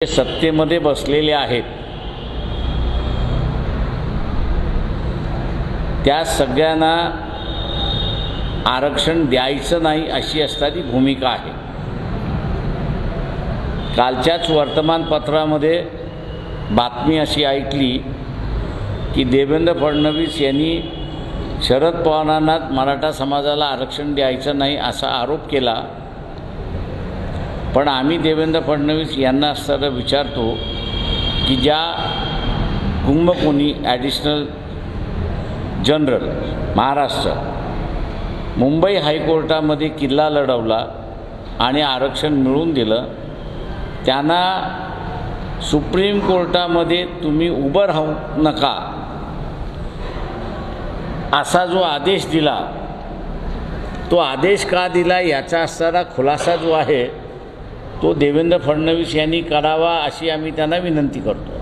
ते सत्तेमध्ये बसलेले आहेत. त्या सगळ्यांना आरक्षण द्यायचं नाही अशी असणारी भूमिका आहे. कालच्याच वर्तमानपत्रामध्ये बातमी अशी ऐकली की देवेंद्र फडणवीस यांनी शरद पवारांनाच मराठा समाजाला आरक्षण द्यायचं नाही असा आरोप केला. पण आम्ही देवेंद्र फडणवीस यांना असताना विचारतो की ज्या कुंभकोणी ॲडिशनल जनरल महाराष्ट्र मुंबई हायकोर्टामध्ये किल्ला लढवला आणि आरक्षण मिळवून दिलं त्यांना सुप्रीम कोर्टामध्ये तुम्ही उभं राहू नका असा जो आदेश दिला तो आदेश का दिला याचा असणारा खुलासा जो आहे तो देवेंद्र फडणवीस यांनी करावा अशी आम्ही त्यांना विनंती करतो.